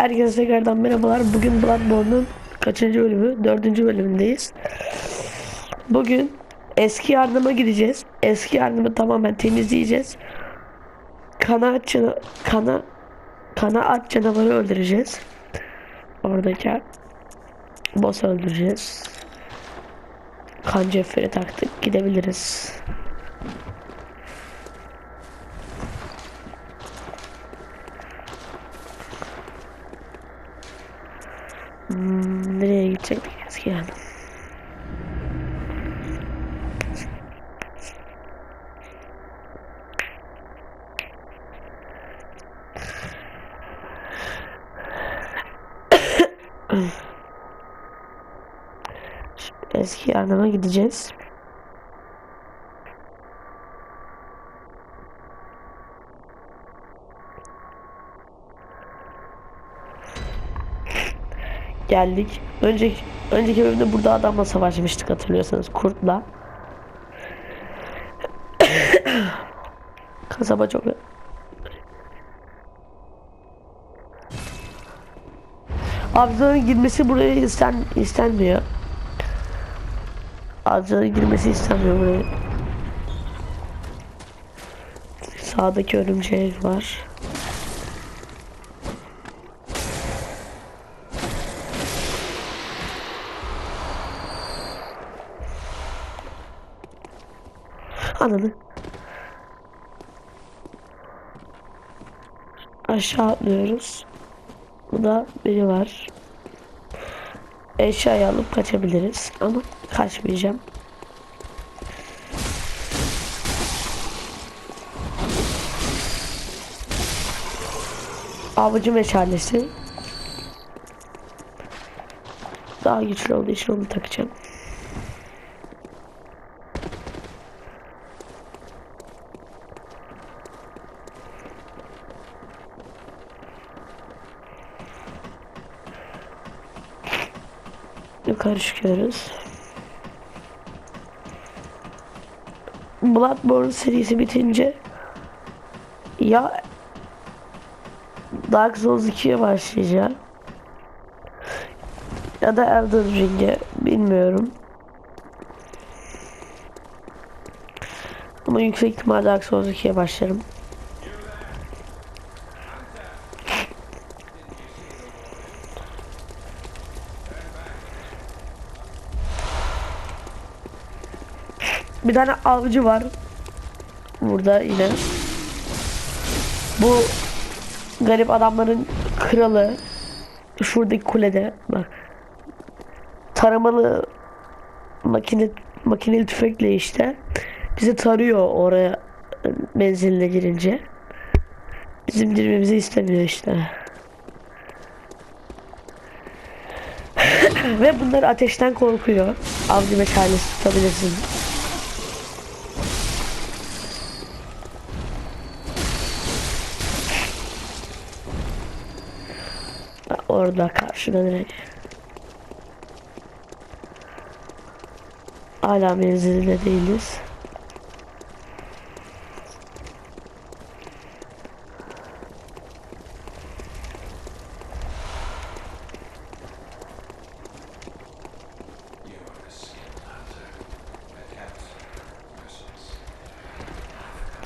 Herkese tekrardan merhabalar. Bugün Bloodborne'un kaçıncı bölümü? Dördüncü bölümündeyiz. Bugün eski yardıma gideceğiz. Eski yardımı tamamen temizleyeceğiz. Kana cana kana kana aç canavarı öldüreceğiz. Oradaki boss öldüreceğiz. Kan ceferi taktık. Gidebiliriz. Hmm, nereye gidecektik eski? Şimdi eski yardıma gideceğiz. Geldik. Önceki önceki bölümde burada adamla savaşmıştık hatırlıyorsanız kurtla. Kasaba çok Avcıların girmesi buraya isten istenmiyor. Avcıların girmesi istenmiyor buraya. Sağdaki örümcek var. Ananı. Aşağı atlıyoruz. Burada biri var. Eşyayı alıp kaçabiliriz ama kaçmayacağım. Avcı meşalesi. Daha güçlü olduğu için onu takacağım. Yukarı çıkıyoruz. Bloodborne serisi bitince ya Dark Souls 2'ye başlayacağım ya da Elden Ring'e bilmiyorum. Ama yüksek ihtimal Dark Souls 2'ye başlarım. Bir tane avcı var. Burada yine. Bu garip adamların kralı. Şuradaki kulede bak. Taramalı makine makineli tüfekle işte bizi tarıyor oraya menziline girince. Bizim girmemizi istemiyor işte. Ve bunlar ateşten korkuyor. Avcı meşalesi tutabilirsin. Orada karşıda direkt. Hala menzilinde değiliz.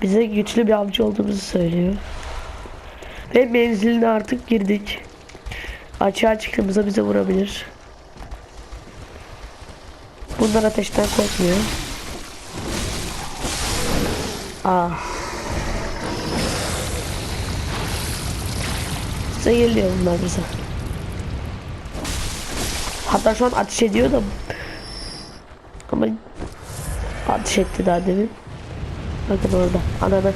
Bize güçlü bir avcı olduğumuzu söylüyor. Ve menziline artık girdik. Açığa çıktığımızda bize vurabilir. Bunlar ateşten korkmuyor. Aa. Bize geliyor bunlar bize. Hatta şu an ateş ediyor da. Ama ateş etti daha demin. Bakın orada. Ananı.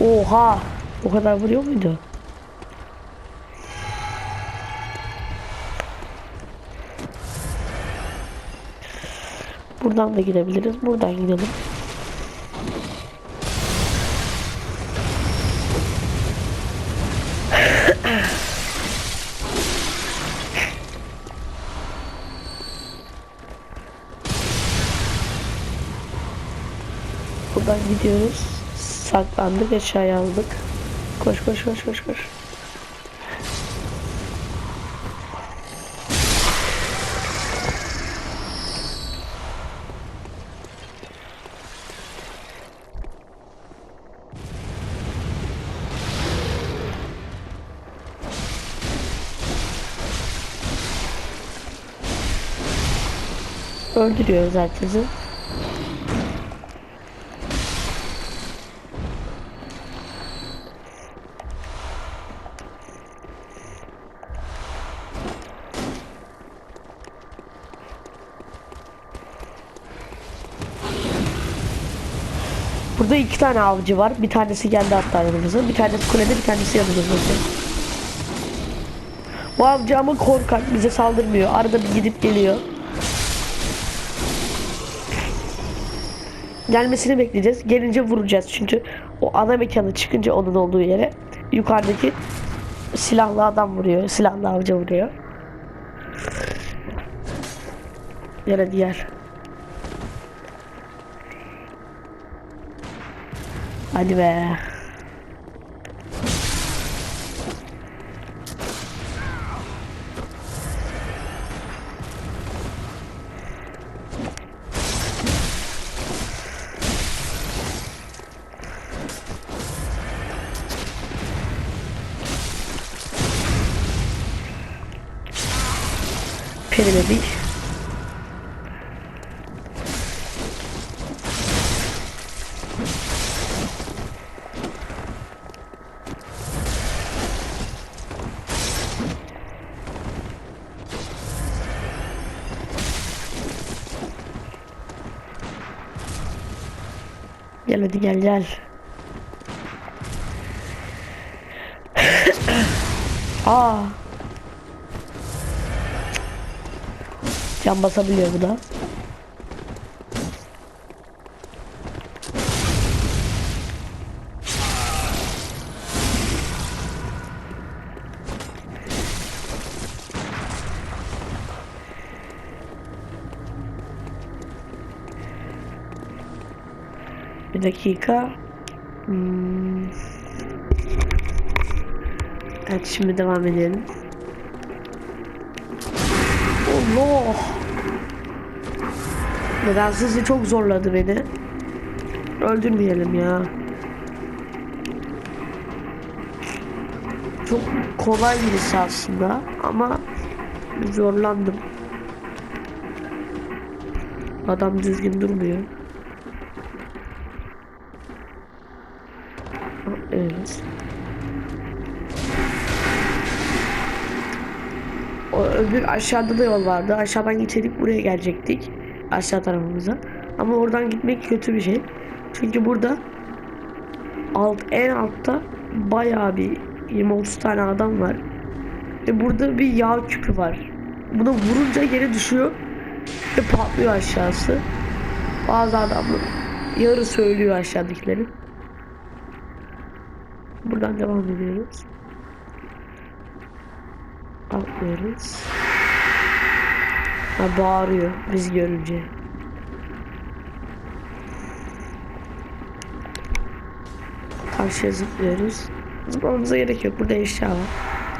Oha. O kadar vuruyor muydu? Buradan da gidebiliriz. Buradan gidelim. Buradan gidiyoruz. Saklandık, eşyayı aldık. Koş koş koş koş koş. Öldürüyoruz herkesi. Burada iki tane avcı var. Bir tanesi geldi hatta yanımıza. Bir tanesi kulede, bir tanesi yanımızda. Bu avcı ama korkak bize saldırmıyor. Arada bir gidip geliyor. Gelmesini bekleyeceğiz. Gelince vuracağız çünkü o ana mekanı çıkınca onun olduğu yere yukarıdaki silahlı adam vuruyor. Silahlı avcı vuruyor. Yere diğer. Hadi be. Perimedik. Gel hadi gel gel. Aa. Can basabiliyor bu da. Bir dakika. Hmm. Evet şimdi devam edelim. Allah! Nedensiz çok zorladı beni. Öldürmeyelim ya. Çok kolay birisi aslında ama zorlandım. Adam düzgün durmuyor. Evet. Öbür aşağıda da yol vardı. Aşağıdan gitseydik buraya gelecektik. Aşağı tarafımıza. Ama oradan gitmek kötü bir şey. Çünkü burada alt en altta bayağı bir 20-30 tane adam var. Ve burada bir yağ küpü var. Buna vurunca yere düşüyor ve patlıyor aşağısı. Bazı adamlar yarı söylüyor aşağıdakilerin. Buradan devam ediyoruz. Atlıyoruz. Ha bağırıyor biz görünce. Karşıya zıplıyoruz. Zıplamamıza gerek yok. Burada eşya var.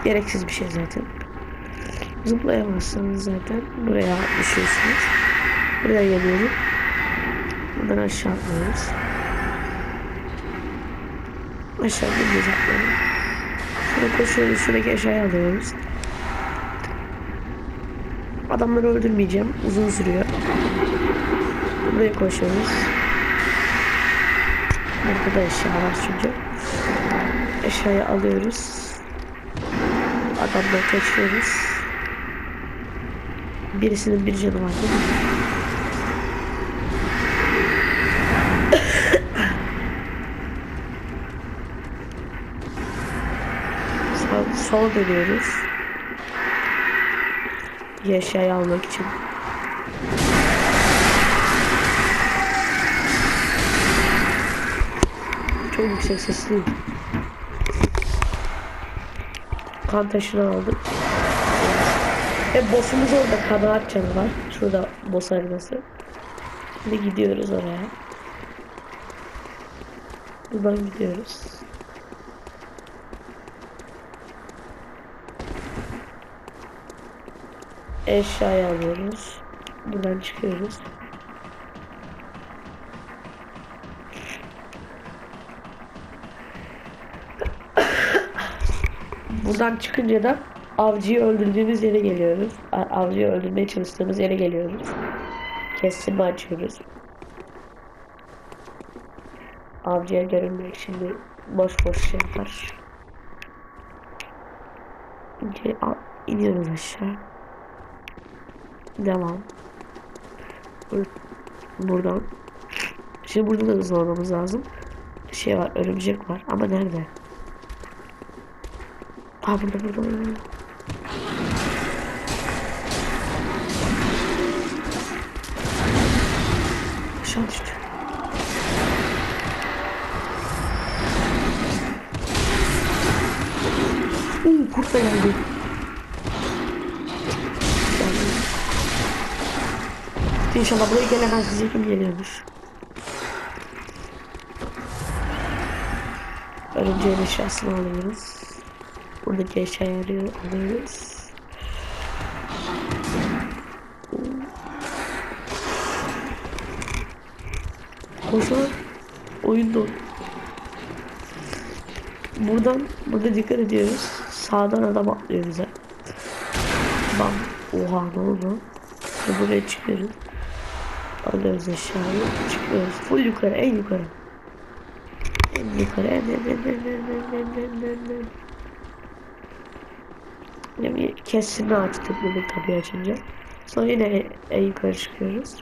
Gereksiz bir şey zaten. Zıplayamazsanız zaten buraya düşüyorsunuz. Buraya geliyorum. Buradan aşağı atlıyoruz. Aşağı gidiyoruz atlayalım. Şuraya koşuyoruz. Şuradaki eşyayı alıyoruz. Adamları öldürmeyeceğim. Uzun sürüyor. Buraya koşuyoruz. Burada da eşya var çünkü. Eşyayı alıyoruz. Adamları kaçıyoruz. Birisinin bir canı var değil mi? Sağ, sola dönüyoruz. Yaşayı almak için. Çok yüksek sesliyim. Kan taşını aldık. Ve boss'umuz orada kanaat canı var. Şurada boss arenası. Şimdi gidiyoruz oraya. Buradan gidiyoruz. Eşyayı alıyoruz. Buradan çıkıyoruz. Buradan çıkınca da avcıyı öldürdüğümüz yere geliyoruz. Avcıyı öldürmeye çalıştığımız yere geliyoruz. Kesimi açıyoruz. Avcıya görünmek şimdi boş boş şey yapar. İnce, iniyoruz aşağı. Devam. Bur- Buradan. Şimdi burada da hızlanmamız lazım. Şey var, örümcek var ama nerede? Aa burada burada burada. Aşağı düştü. Uuu kurt da. Geldi. İnşallah buraya gelemez bize kim geliyormuş. Örümceğin eşyasını alıyoruz. Buradaki eşyayı arıyor, alıyoruz. Koşar. Oyun dolu. Buradan, burada dikkat ediyoruz. Sağdan adam atlıyor bize. Bam. Oha ne oldu? Buraya çıkıyoruz. Alıyoruz aşağıya. Çıkıyoruz. Full yukarı. En yukarı. En yukarı. En en en en en en en. Yani kesimi açtık bunu kapıyı açınca. Sonra yine en, yukarı çıkıyoruz.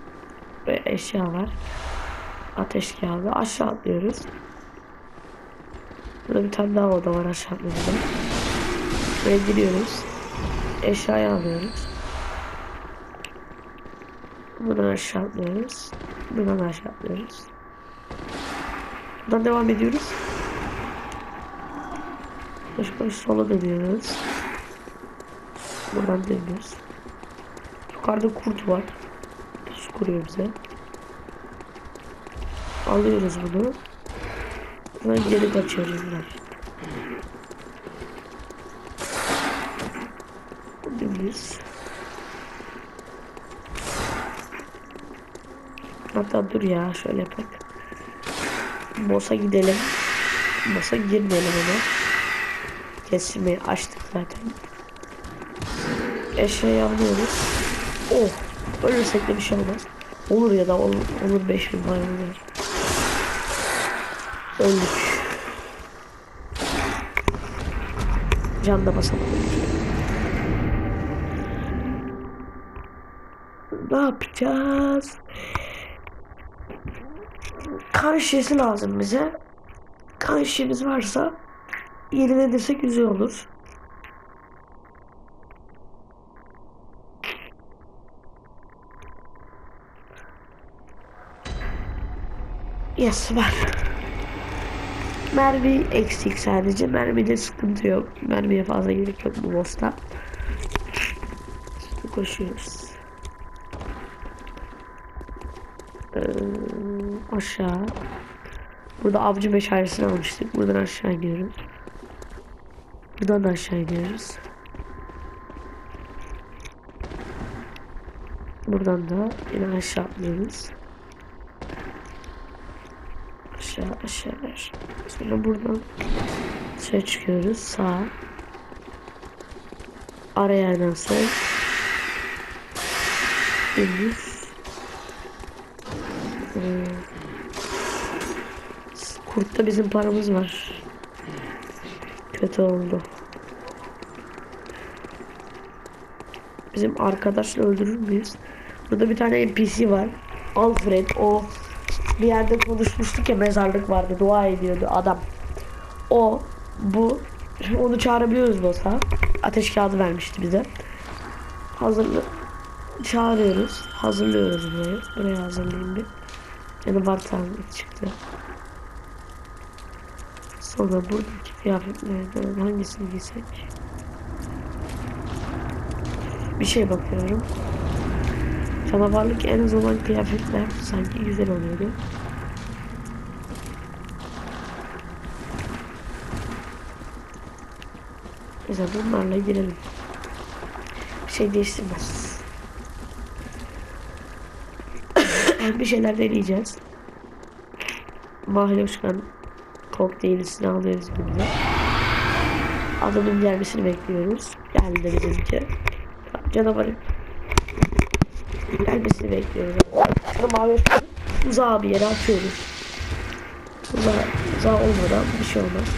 Böyle eşya var. Ateş kağıdı. Aşağı atlıyoruz. Burada bir tane daha oda var aşağı atlayacağım. Buraya giriyoruz. Eşyayı alıyoruz. Buradan aşağı atlıyoruz. Buradan aşağı atlıyoruz. Buradan devam ediyoruz. Koş koş sola dönüyoruz. Buradan dönüyoruz. Yukarıda kurt var. Su kuruyor bize. Alıyoruz bunu. Ve geri kaçıyoruz bunlar. Hatta dur ya şöyle yapak. Boss'a gidelim. Boss'a girmeyelim ona. Kesimi açtık zaten. Eşyayı alıyoruz. Oh! Ölürsek de bir şey olmaz. Olur ya da olur, olur 5000 var olur. Öldük. Can da basalım. Ne yapacağız? Kan şişesi lazım bize. Kan şişemiz varsa yenilenirsek güzel olur. Yes var. Mermi eksik sadece. Mermide sıkıntı yok. Mermiye fazla gerek yok bu boss'ta. Şimdi koşuyoruz. Ee, aşağı. Burada avcı meşalesini almıştık. Buradan aşağı iniyoruz. Buradan da aşağı iniyoruz. Buradan da yine aşağı atlıyoruz. Aşağı aşağı aşağı. Sonra buradan dışarı çıkıyoruz. Sağ. Ara yerden sol. Dümdüz. Ee, Kurtta bizim paramız var. Kötü oldu. Bizim arkadaşla öldürür müyüz? Burada bir tane NPC var. Alfred o bir yerde konuşmuştuk ya mezarlık vardı dua ediyordu adam. O bu onu çağırabiliyoruz boss'a. Ateş kağıdı vermişti bize. Hazırlı çağırıyoruz. Hazırlıyoruz burayı. Buraya hazırlayayım bir. Yani tanrı çıktı. Sonra buradaki kıyafetlerden hangisini giysek? Bir şey bakıyorum. Canavarlık en azından kıyafetler sanki güzel oluyordu. Mesela bunlarla girelim. Bir şey değiştirmez. Bir şeyler deneyeceğiz. Mahloşkan kokteylisini alıyoruz burada. Adamın gelmesini bekliyoruz. Geldi bizimki. Canavarı Gelmesini bekliyoruz. Şunu mavi uzağa bir yere atıyoruz. Uzağa, uzağa olmadan bir şey olmaz.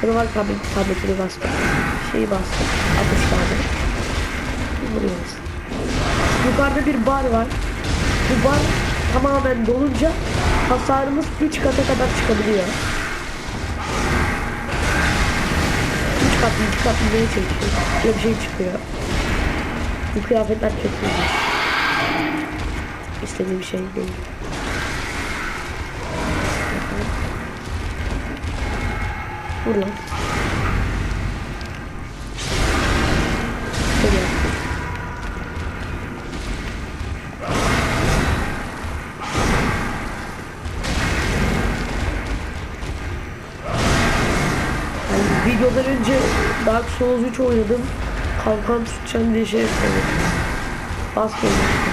Sonra var tablet, tabletini bastım. Şeyi bastım. Atışlarını. Vuruyoruz. Yukarıda bir bar var. Bu bar tamamen dolunca hasarımız 3 kata kadar çıkabiliyor. 3 kat, 3 kat neye çekiyor? Böyle bir şey çıkıyor. Bu kıyafetler çok güzel. İstediğim şey değil. Vur lan. Dark Souls 3 oynadım. Kalkan tutacağım diye şey. Basmıyorum işte.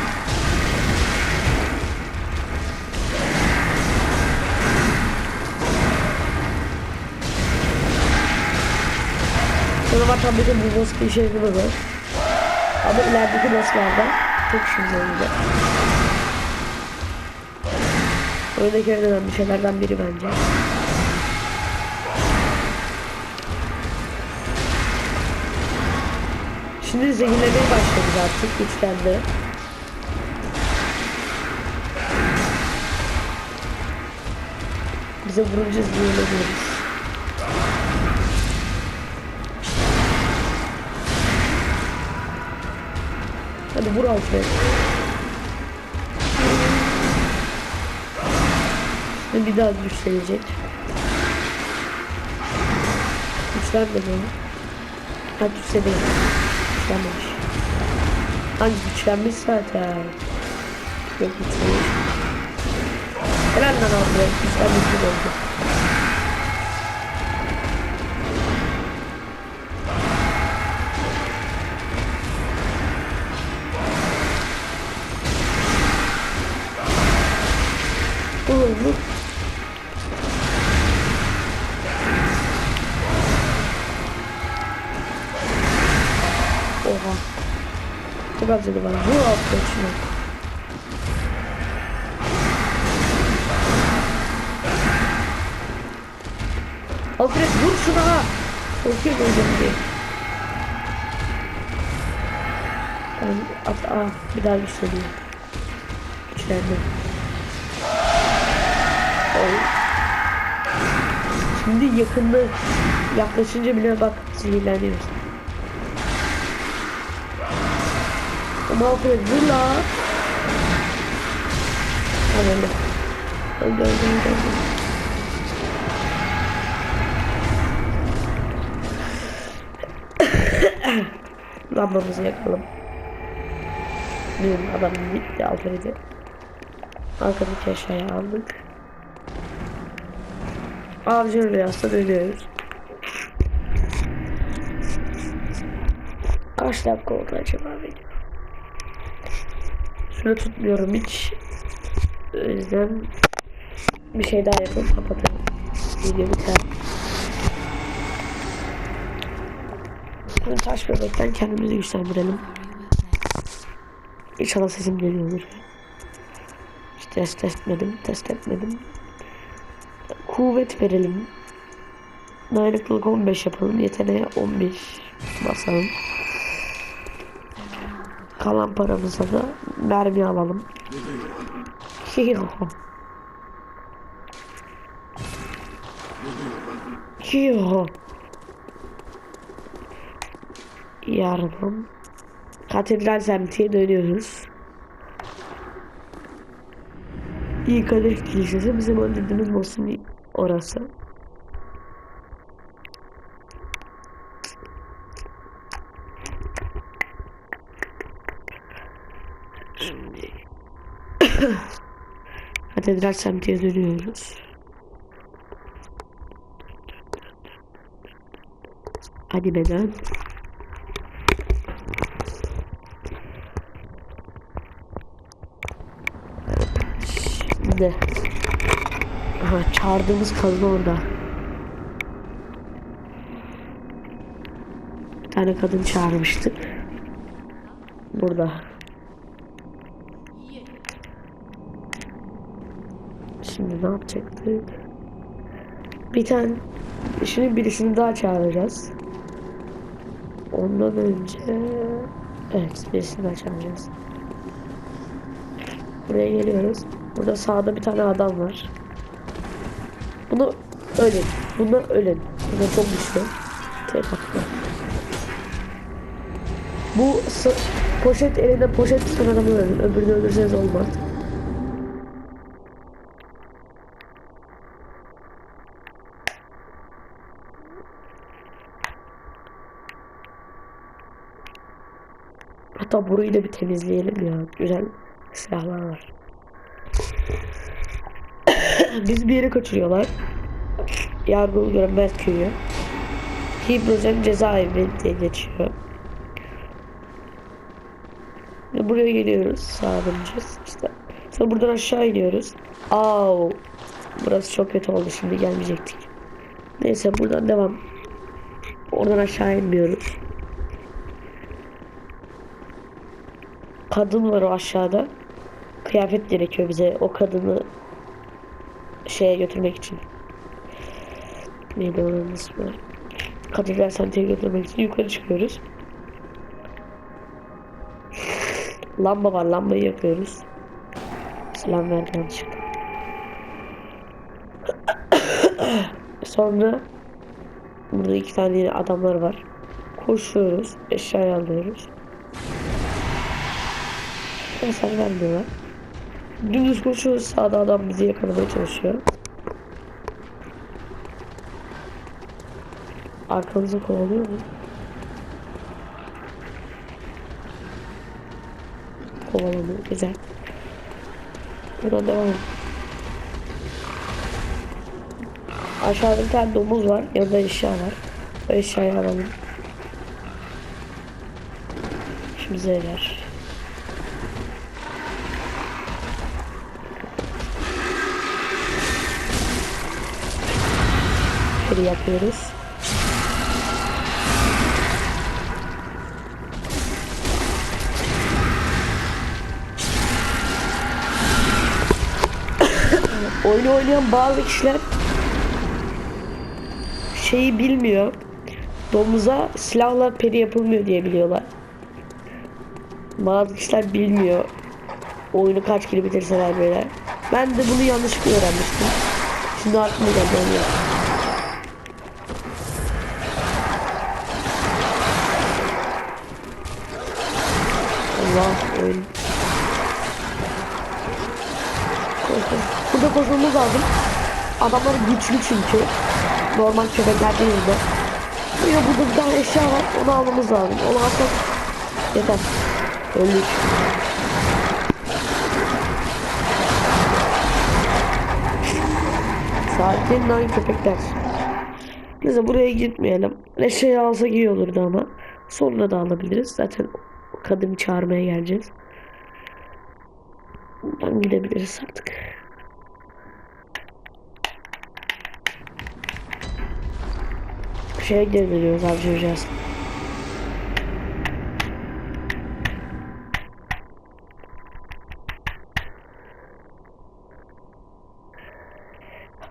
Sonra var tabii ki bu boss işe yaramıyor. Ama ilerideki bosslarda çok işimize yarayacak. Oyundaki en önemli şeylerden biri bence. Şimdi zehirlemeye başladık artık güçlendi. Bize vurunca zehirleniyoruz. Hadi vur Alfred. Şimdi bir daha güçlenecek. Güçlenmedi? Ha güçleniyor. Güçlenmemiş. Hangi güçlenmiş zaten? Yok güçlenmiş. Helal lan Alfred. Güçlenmiş gibi oldu. Az canı var. Vur Alfred vur şuna. Korkuyor böyle diye. At, aa, bir daha. Güçlendi. Oy. Şimdi yakında yaklaşınca bile bak zehirleniyoruz. Ama Alfred vur la. Ha öldü. Öldü öldü öldü. Lambamızı yakalım. Benim adam gitti Alfred'i. Arkadaki eşyayı aldık. Avcı rüyasına dönüyoruz. Kaç dakika oldu acaba video? Şunu tutmuyorum hiç. O yüzden bir şey daha yapıp kapatırım. Video biter. Şimdi taş bebekten kendimizi güçlendirelim. İnşallah sesim geliyordur. Hiç test etmedim, test etmedim. Kuvvet verelim. Dayanıklılık 15 yapalım. Yeteneğe 15 basalım. Kalan paramıza da mermi alalım. Hiyo. Hiyo. Yardım. Katedral semtiye dönüyoruz. İyi Kadeh Kilisesi bizim öldürdüğümüz boss'un orası. Şimdi Katedral semtiye dönüyoruz. Hadi beden. Şimdi Aha, çağırdığımız kadın orada. Bir tane kadın çağırmıştık. Burada. Şimdi ne yapacaktık? Bir tane şimdi birisini daha çağıracağız. Ondan önce evet birisini daha çağıracağız. Buraya geliyoruz. Burada sağda bir tane adam var. Bunu ölün. Bunlar ölün. Bunlar çok güçlü. Tek atma. Bu poşet elinde poşet tutan adamı ölün. Öbürünü öldürseniz olmaz. Hatta burayı da bir temizleyelim ya. Güzel silahlar var. Biz bir yere kaçırıyorlar. Yargı görünmez köyü. Hibrozen cezaevi diye geçiyor. Ve buraya geliyoruz. Sağa döneceğiz. İşte. Sonra buradan aşağı iniyoruz. Au. Burası çok kötü oldu şimdi gelmeyecektik. Neyse buradan devam. Oradan aşağı inmiyoruz. Kadın var o aşağıda. Kıyafet gerekiyor bize o kadını şeye götürmek için. Neydi onun ismi? Katedral Santi'ye götürmek için yukarı çıkıyoruz. Lamba var, lambayı yakıyoruz. Selam verdi yanlışlıkla. Sonra burada iki tane adamlar var. Koşuyoruz, eşyayı alıyoruz. Mesaj vermiyorlar. Dümdüz koşuyoruz, sağda adam bizi yakalamaya çalışıyor. Arkamızda kovalıyor mu? Kovalamıyor. Güzel. Buradan devam. Aşağıda bir tane domuz var. Yanında eşya var. O eşyayı alalım. Şimdi bize Şöyle yapıyoruz. Oyunu oynayan bazı kişiler şeyi bilmiyor. Domuza silahla peri yapılmıyor diye biliyorlar. Bazı kişiler bilmiyor. Oyunu kaç kere bitirseler böyle. Ben de bunu yanlışlıkla öğrenmiştim. Şimdi aklıma geldi onu yaptım. Adamlar güçlü çünkü. Normal köpekler değil de. Yine burada bir tane eşya var. Onu almamız lazım. Onu alsak yeter. Öldük. Sakin lan köpekler. Neyse buraya gitmeyelim. Eşeği alsak iyi olurdu ama. Sonra da alabiliriz. Zaten kadın çağırmaya geleceğiz. Buradan gidebiliriz artık. Şeye geri dönüyoruz avcayacağız.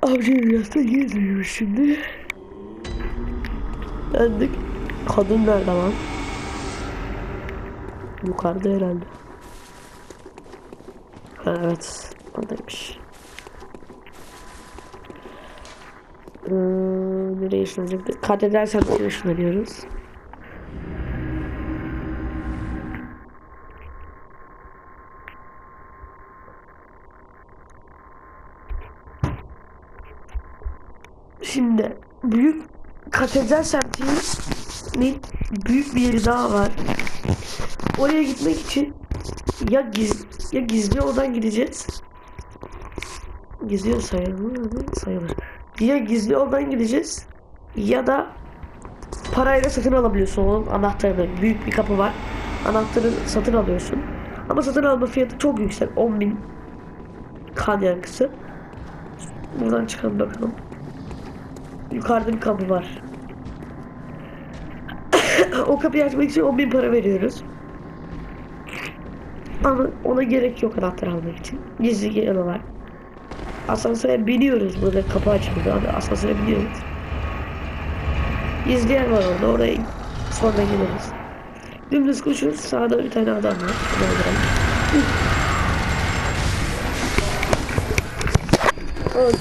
Avcayacağız da geri dönüyoruz şimdi. Döndük. Kadın nerede lan? Yukarıda herhalde. Ha, evet. Oradaymış. Ee, nereye ışınlanacaktık? Katedral semtine ışınlanıyoruz. Şimdi büyük katedral semtinin büyük bir yeri daha var. Oraya gitmek için ya giz ya gizli yoldan gideceğiz. Gizli sayılır? Sayılır. Ya gizli yoldan gideceğiz ya da parayla satın alabiliyorsun onun anahtarını. Büyük bir kapı var. Anahtarı satın alıyorsun. Ama satın alma fiyatı çok yüksek. 10 bin kan yankısı. Buradan çıkalım bakalım. Yukarıda bir kapı var. o kapıyı açmak için 10 bin para veriyoruz. Ama ona gerek yok anahtar almak için. Gizli yolu var. asansöre biniyoruz. Burada kapı açıldı. Asansöre biniyoruz. İzleyen var orada. Oraya sonra gideriz. Dümdüz koşuyoruz. Sağda bir tane adam var. Öldü.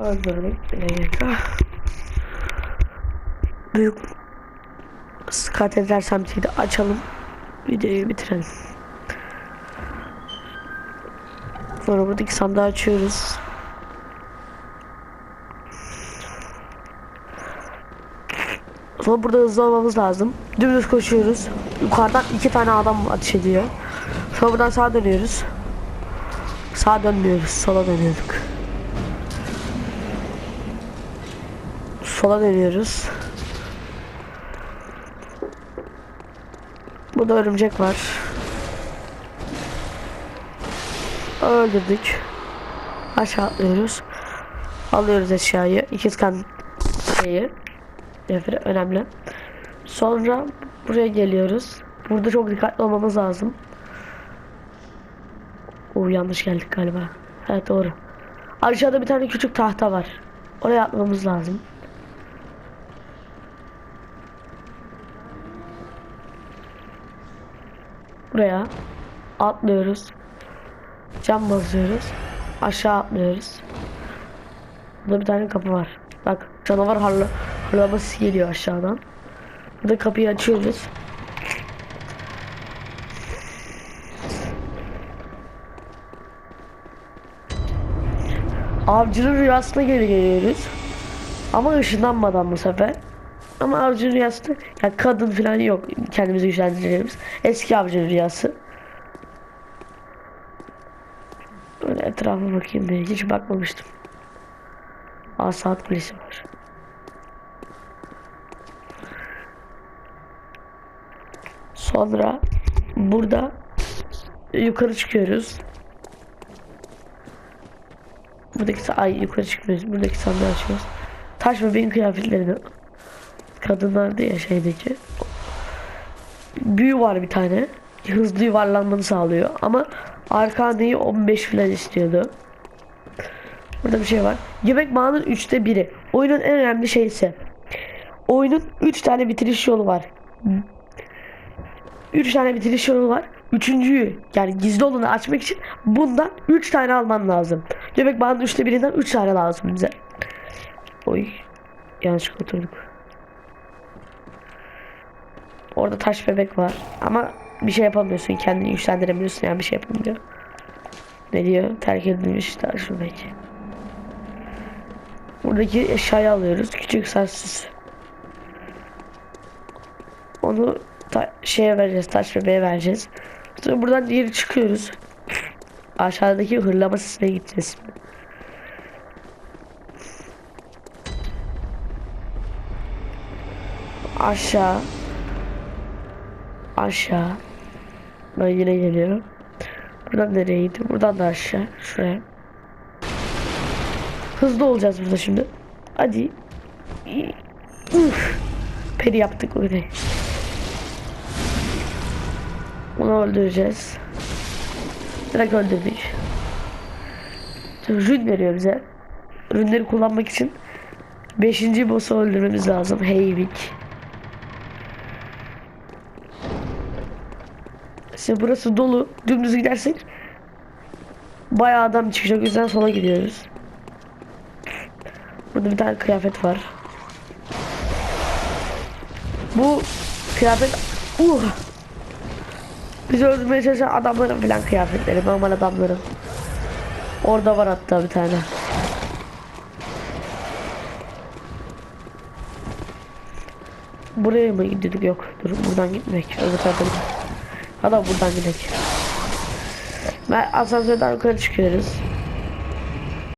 Öldürdük. Ah. Büyük katedral semtiydi. Açalım. Videoyu bitirelim. Sonra buradaki sandığı açıyoruz. Sonra burada hızlı olmamız lazım. Dümdüz koşuyoruz. Yukarıdan iki tane adam ateş ediyor. Sonra buradan sağa dönüyoruz. Sağa dönmüyoruz. Sola dönüyorduk. Sola dönüyoruz. Burada örümcek var. Öldürdük. Aşağı atlıyoruz. Alıyoruz eşyayı. İkiz kan şeyi. Defre önemli. Sonra buraya geliyoruz. Burada çok dikkatli olmamız lazım. Oo yanlış geldik galiba. Evet doğru. Aşağıda bir tane küçük tahta var. Oraya atmamız lazım. Buraya atlıyoruz. Cam basıyoruz. Aşağı atlıyoruz. Burada bir tane kapı var. Bak canavar harla harlaması geliyor aşağıdan. Burada kapıyı açıyoruz. Avcının rüyasına geri geliyoruz. Ama ışınlanmadan bu sefer. Ama avcının rüyasında yani kadın falan yok kendimizi güçlendireceğimiz. Eski avcının rüyası. Böyle etrafa bakayım diye hiç bakmamıştım. Aa saat kulesi var. Sonra burada yukarı çıkıyoruz. Buradaki ay yukarı çıkmıyoruz. Buradaki sandığı açıyoruz. Taş bebeğin kıyafetlerini kadınlar ya şeydeki. Büyü var bir tane. Hızlı yuvarlanmanı sağlıyor ama arka haneyi 15 falan istiyordu. Burada bir şey var. Yemek bağının 3'te 1'i. Oyunun en önemli şey ise oyunun 3 tane bitiriş yolu var. 3 tane bitiriş yolu var. Üçüncüyü yani gizli olanı açmak için bundan 3 tane alman lazım. Yemek bağının 3'te 1'inden 3 tane lazım bize. Oy. Yanlışlıkla oturduk. Orada taş bebek var. Ama bir şey yapamıyorsun. Kendini güçlendiremiyorsun yani bir şey yapamıyor. Ne diyor? Terk edilmiş bebek. Buradaki eşyayı alıyoruz. Küçük saçsız. Onu şeye vereceğiz. Taş bebeğe vereceğiz. Sonra buradan geri çıkıyoruz. Aşağıdaki hırlama sesine gideceğiz. Aşağı. Aşağı. Ben yine geliyorum. Buradan nereye gidiyor? Buradan da aşağı. Şuraya. Hızlı olacağız burada şimdi. Hadi. Uf. Peri yaptık öyle. Onu öldüreceğiz. Direkt öldürdük. Rün veriyor bize. Rünleri kullanmak için 5. boss'u öldürmemiz lazım. Heyvik. İşte burası dolu. Dümdüz gidersek bayağı adam çıkacak. Yüzden sola gidiyoruz. Burada bir tane kıyafet var. Bu kıyafet uh Bizi öldürmeye çalışan adamların falan kıyafetleri normal adamların. Orada var hatta bir tane. Buraya mı gidiyorduk yok dur buradan gitmek öbür tarafa Hadi buradan gidelim. Ben asansörden yukarı çıkıyoruz.